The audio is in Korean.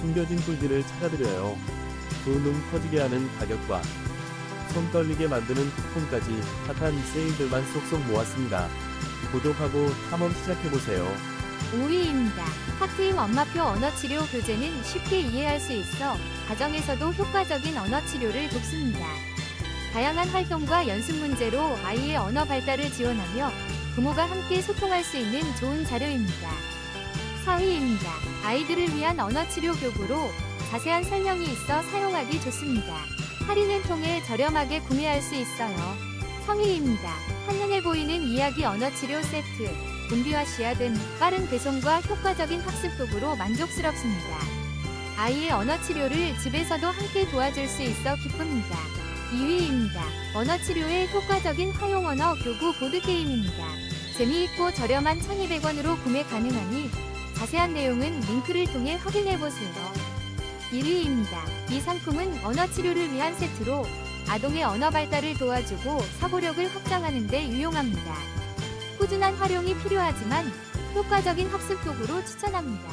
숨겨진 꿀들을 찾아드려요. 두눈 커지게 하는 가격과 손 떨리게 만드는 쿠폰까지 핫한 세일들만 쏙쏙 모았습니다. 구독하고 탐험 시작해보세요. 5위입니다. 학트임 엄마표 언어치료 교재는 쉽게 이해할 수 있어 가정에서도 효과적인 언어치료를 돕습니다. 다양한 활동과 연습 문제로 아이의 언어 발달을 지원하며 부모가 함께 소통할 수 있는 좋은 자료입니다. 4위입니다. 아이들을 위한 언어치료 교구로 자세한 설명이 있어 사용하기 좋습니다. 할인을 통해 저렴하게 구매할 수 있어요. 3위입니다. 한눈에 보이는 이야기 언어치료 세트, 분비와 시야 등 빠른 배송과 효과적인 학습 도구로 만족스럽습니다. 아이의 언어 치료를 집에서도 함께 도와줄 수 있어 기쁩니다. 2위입니다. 언어 치료의 효과적인 활용 언어 교구 보드게임입니다. 재미있고 저렴한 1200원으로 구매 가능하니 자세한 내용은 링크를 통해 확인해보세요. 1위입니다. 이 상품은 언어 치료를 위한 세트로 아동의 언어 발달을 도와주고 사고력을 확장하는 데 유용합니다. 꾸준한 활용이 필요하지만 효과적인 학습 도구로 추천합니다.